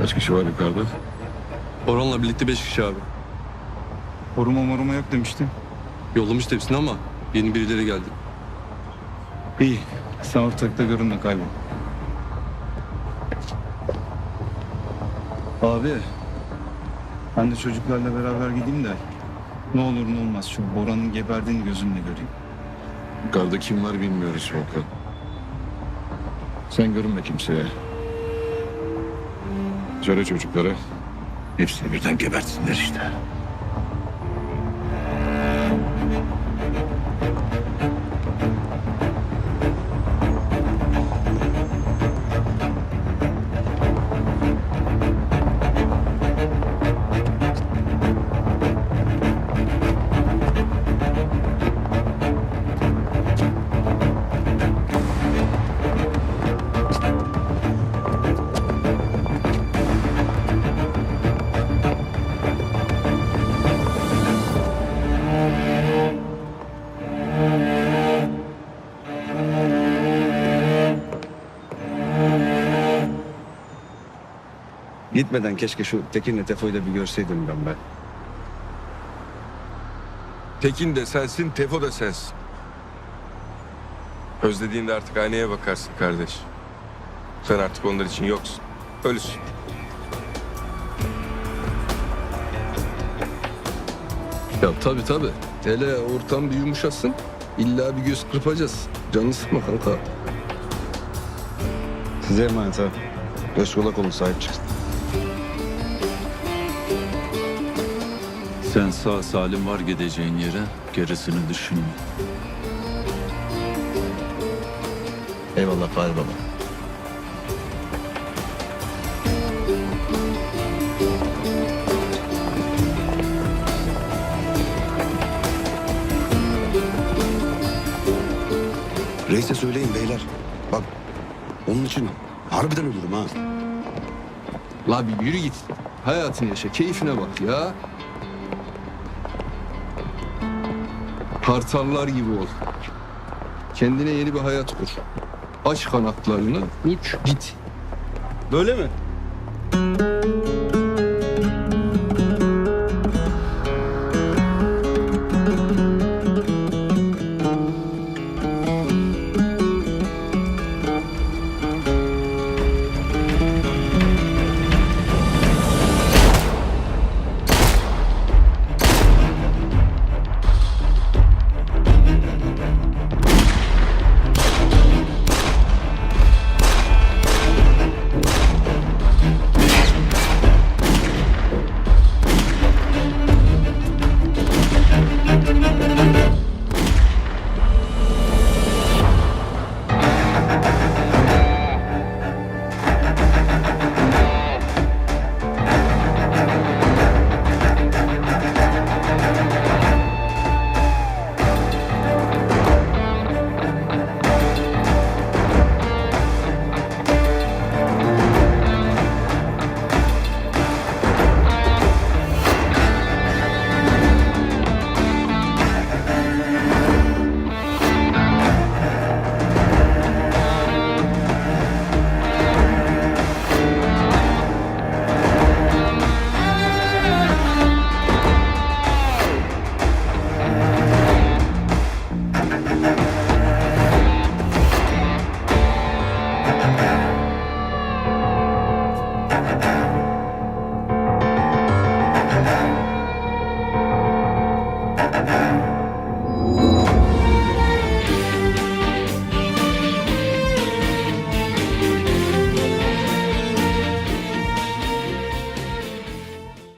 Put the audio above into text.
Kaç kişi var yukarıda? Orhan'la birlikte beş kişi abi. Koruma moruma yok demiştin. Yollamış hepsini ama yeni birileri geldi. İyi. Sen ortalıkta görünme kaybol. Abi. Ben de çocuklarla beraber gideyim de ne olur ne olmaz şu Bora'nın geberdiğini gözümle göreyim. Yukarıda kim var bilmiyoruz Volkan. Sen görünme kimseye. Söyle çocuklara. Hepsini birden gebertsinler işte. Gitmeden keşke şu Tekin'le Tefo'yu da bir görseydim ben ben. Tekin de sensin, Tefo da sensin. Özlediğinde artık aynaya bakarsın kardeş. Sen artık onlar için yoksun. Ölüsün. Ya tabii tabii. Hele ortam bir yumuşasın. İlla bir göz kırpacağız. Canını sıkma kanka. Size emanet ha. Göz kulak olun sahip çıksın. Sen sağ salim var gideceğin yere gerisini düşünme. Eyvallah Fahri Baba. Reis'e söyleyin beyler. Bak onun için harbiden ölürüm ha. La bir yürü git. Hayatını yaşa. Keyfine bak ya. Kartallar gibi ol. Kendine yeni bir hayat kur. Aç kanatlarını, uç, git. Böyle mi?